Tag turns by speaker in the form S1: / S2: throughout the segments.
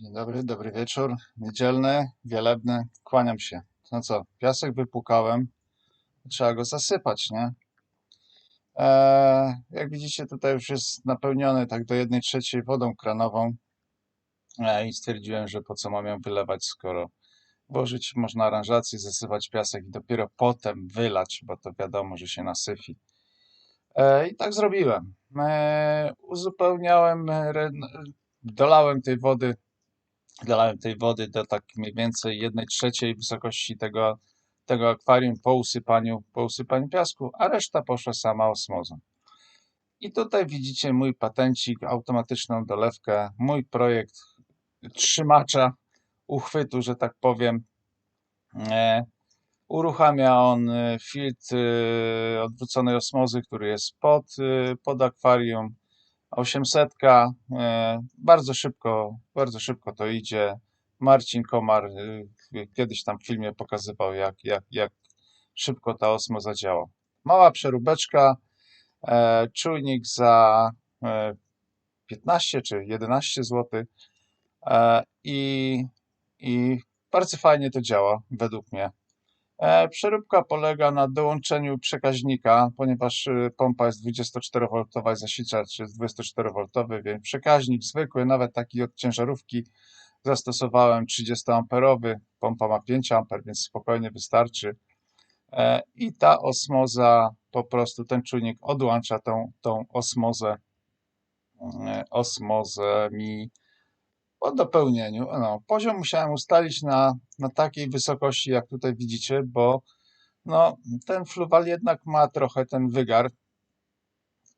S1: Dzień dobry, dobry wieczór. Niedzielny, wielebny. Kłaniam się. No co, piasek wypłukałem. Trzeba go zasypać, nie? Eee, jak widzicie, tutaj już jest napełniony tak do jednej trzeciej wodą kranową. Eee, I stwierdziłem, że po co mam ją wylewać, skoro włożyć można aranżację, zasypać piasek i dopiero potem wylać, bo to wiadomo, że się nasyfi. Eee, I tak zrobiłem. Uzupełniałem, e, re- dolałem tej wody dolałem tej wody do tak mniej więcej jednej trzeciej wysokości tego, tego akwarium po usypaniu, po usypaniu piasku, a reszta poszła sama osmozą. I tutaj widzicie mój patencik, automatyczną dolewkę, mój projekt trzymacza uchwytu, że tak powiem. E, uruchamia on e, filtr e, odwróconej osmozy, który jest pod, e, pod akwarium. 800, e, bardzo szybko, bardzo szybko to idzie. Marcin Komar e, kiedyś tam w filmie pokazywał, jak, jak, jak szybko ta osmoza działa. Mała przeróbeczka, e, czujnik za e, 15 czy 11 zł i, i bardzo fajnie to działa, według mnie. E, Przeróbka polega na dołączeniu przekaźnika, ponieważ y, pompa jest 24V, zasilacz jest 24V, więc przekaźnik zwykły, nawet taki od ciężarówki zastosowałem 30A, pompa ma 5A, więc spokojnie wystarczy. E, I ta osmoza, po prostu ten czujnik odłącza tą, tą osmozę, e, osmozę mi po dopełnieniu. No, poziom musiałem ustalić na, na takiej wysokości, jak tutaj widzicie, bo no, ten fluwal jednak ma trochę ten wygar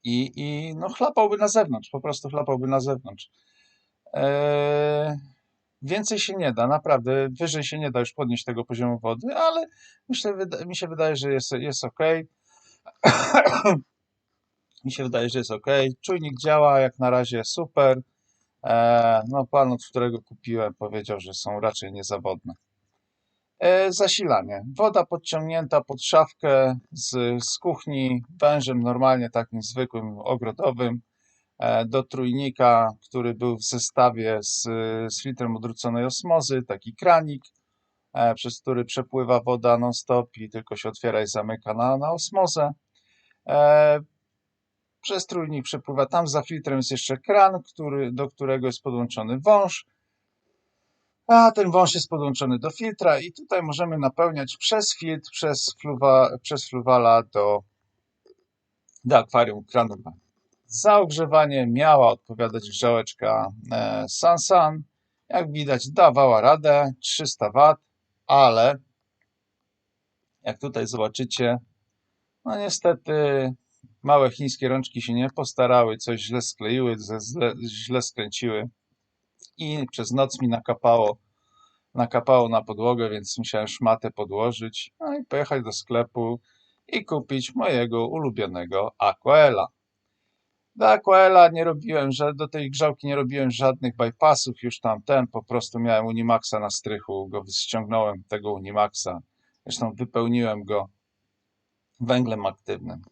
S1: i, i no, chlapałby na zewnątrz, po prostu chlapałby na zewnątrz. Eee, więcej się nie da, naprawdę, wyżej się nie da już podnieść tego poziomu wody, ale myślę, mi się wydaje, że jest, jest ok. mi się wydaje, że jest ok. Czujnik działa jak na razie super. E, no, pan, od którego kupiłem, powiedział, że są raczej niezawodne. E, zasilanie. Woda podciągnięta pod szafkę z, z kuchni wężem normalnie takim zwykłym ogrodowym e, do trójnika, który był w zestawie z, z filtrem odwróconej osmozy, taki kranik, e, przez który przepływa woda non-stop i tylko się otwiera i zamyka na, na osmozę. E, przez trójnik przepływa. Tam za filtrem jest jeszcze kran, który, do którego jest podłączony wąż. A ten wąż jest podłączony do filtra i tutaj możemy napełniać przez filtr, przez, fluwa, przez fluwala do, do akwarium kranowe. Za ogrzewanie miała odpowiadać grzałeczka e, Sansan. Jak widać dawała radę 300 W, ale jak tutaj zobaczycie, no niestety małe chińskie rączki się nie postarały, coś źle skleiły, źle, źle skręciły i przez noc mi nakapało, nakapało na podłogę, więc musiałem szmatę podłożyć no i pojechać do sklepu i kupić mojego ulubionego Aquela. Do Aquela nie robiłem, że do tej grzałki nie robiłem żadnych bypassów, już tam ten, po prostu miałem Unimaxa na strychu, go ściągnąłem tego Unimaxa, zresztą wypełniłem go węglem aktywnym.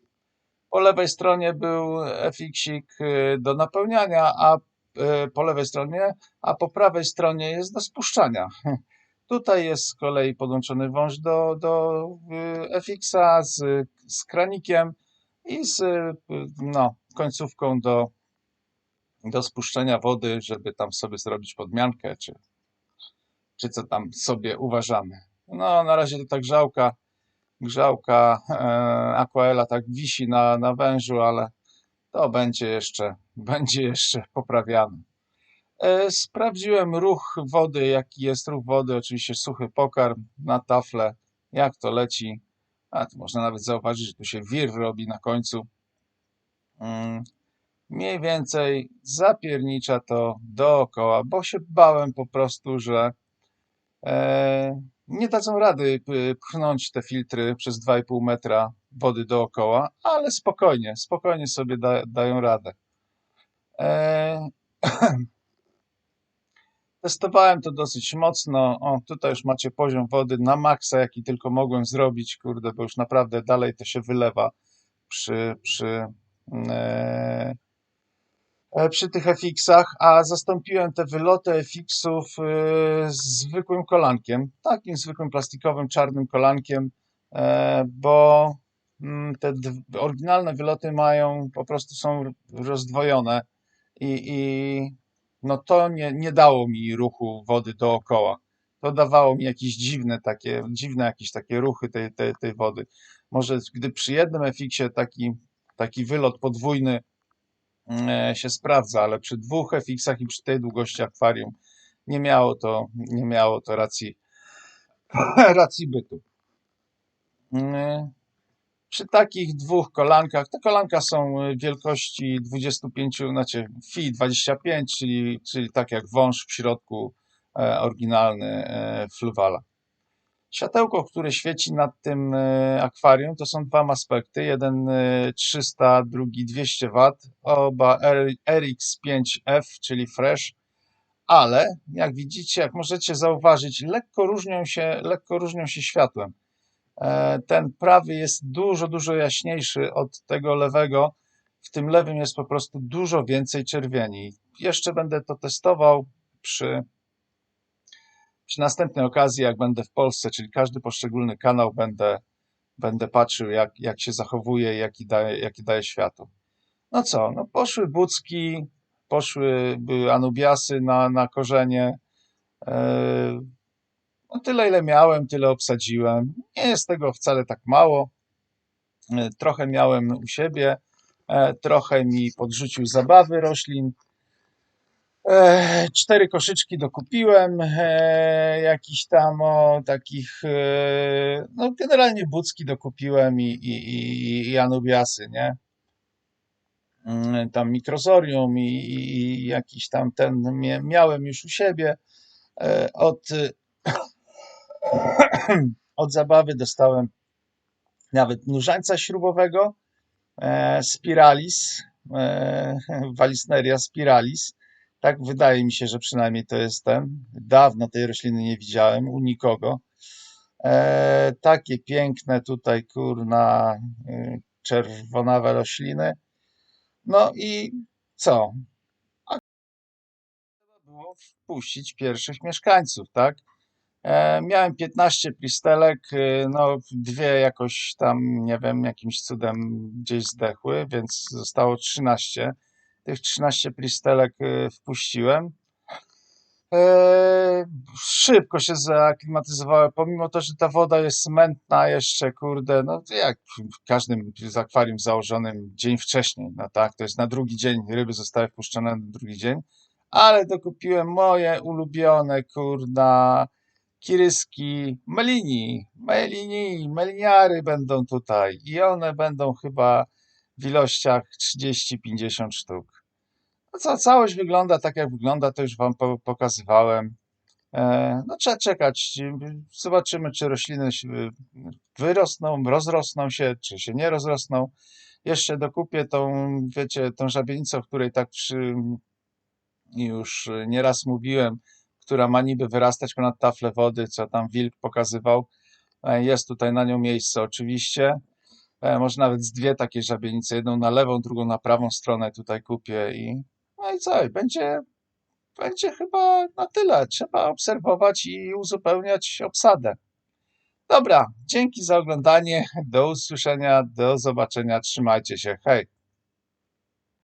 S1: Po lewej stronie był FX-ik y, do napełniania, a y, po lewej stronie, a po prawej stronie jest do spuszczania. Tutaj jest z kolei podłączony wąż do, do y, FX-a z, z kranikiem i z no, końcówką do, do spuszczenia wody, żeby tam sobie zrobić podmiankę, czy, czy co tam sobie uważamy. No, na razie to ta grzałka, grzałka e, Aquaela tak wisi na, na wężu, ale to będzie jeszcze, będzie jeszcze poprawiane. E, Sprawdziłem ruch wody, jaki jest ruch wody, oczywiście suchy pokarm na tafle, jak to leci. A tu można nawet zauważyć, że tu się wir robi na końcu. Mm, Mniej więcej zapiernicza to dookoła, bo się bałem po prostu, że e, nie dadzą rady pchnąć te filtry przez 2,5 metra wody dookoła, ale spokojnie, spokojnie sobie da, dają radę. E, Testowałem to dosyć mocno. O, tutaj już macie poziom wody na maksa, jaki tylko mogłem zrobić, kurde, bo już naprawdę dalej to się wylewa przy, przy, e, e, przy tych FX-ach, a zastąpiłem te wyloty FX-ów e, zwykłym kolankiem, takim zwykłym plastikowym czarnym kolankiem, e, bo mm, te oryginalne wyloty mają, po prostu są rozdwojone i, i no to nie, nie dało mi ruchu wody dookoła. To dawało mi jakieś dziwne takie, dziwne jakieś takie ruchy tej, tej, tej wody. Może gdy przy jednym FX-ie taki, taki wylot podwójny e, się sprawdza, ale przy dwóch FX-ach i przy tej długości akwarium nie miało to, nie miało to racji, racji bytu. Mm, Przy takich dwóch kolankach, te kolanka są wielkości 25, znaczy FI 25, czyli, czyli tak jak wąż w środku e, oryginalny e, Fluvala. Światełko, które świeci nad tym e, akwarium, to są dwa aspekty. Jeden e, 300, drugi 200 W. Oba R- RX5F, czyli Fresh, ale jak widzicie, jak możecie zauważyć, lekko różnią się, lekko różnią się światłem. E, Ten prawy jest dużo, dużo jaśniejszy od tego lewego. W tym lewym jest po prostu dużo więcej czerwieni. Jeszcze będę to testował przy przy następnej okazji, jak będę w Polsce, czyli każdy poszczególny kanał, będę, będę patrzył, jak, jak się zachowuje, jaki daje, jaki daje światło. No co, no poszły bucki, poszły były anubiasy na, na korzenie. E, No tyle, ile miałem, tyle obsadziłem. Nie jest tego wcale tak mało. E, Trochę miałem u siebie, e, trochę mi podrzucił zabawy roślin. E, Cztery koszyczki dokupiłem, e, jakiś tam o takich, e, no generalnie bucki dokupiłem i, i, i, i anubiasy, nie? Mm, Tam mikrozorium i, i, i jakiś tam ten mia- miałem już u siebie. Od, od zabawy dostałem nawet nóżańca śrubowego, spiralis, Valisneria spiralis. Tak wydaje mi się, że przynajmniej to jest ten. Dawno tej rośliny nie widziałem u nikogo. E, takie piękne tutaj, kurna, y, czerwonawe rośliny. No i co? Trzeba było wpuścić pierwszych mieszkańców, tak? E, miałem 15 pristelek, y, no dwie jakoś tam, nie wiem, jakimś cudem gdzieś zdechły, więc zostało 13. Tych 13 pristelek y, wpuściłem. E, szybko się zaaklimatyzowały, pomimo to, że ta woda jest mętna jeszcze, kurde, no jak w każdym akwarium założonym dzień wcześniej, no tak, to jest na drugi dzień, ryby zostały wpuszczone na drugi dzień, ale dokupiłem moje ulubione, kurna, kiryski melini, melini, meliniary będą tutaj i one będą chyba w ilościach 30-50 sztuk. No co, całość wygląda tak, jak wygląda, to już Wam po, pokazywałem. E, no trzeba czekać. Zobaczymy, czy rośliny się wyrosną, rozrosną się, czy się nie rozrosną. Jeszcze dokupię tą, wiecie, tą żabienicę, o której tak przy, już nieraz mówiłem, która ma niby wyrastać ponad taflę wody, co tam wilk pokazywał. E, Jest tutaj na nią miejsce oczywiście. E, Może nawet z dwie takie żabienice, jedną na lewą, drugą na prawą stronę tutaj kupię i no i co, będzie, będzie chyba na tyle. Trzeba obserwować i uzupełniać obsadę. Dobra, dzięki za oglądanie. Do usłyszenia, do zobaczenia. Trzymajcie się. Hej.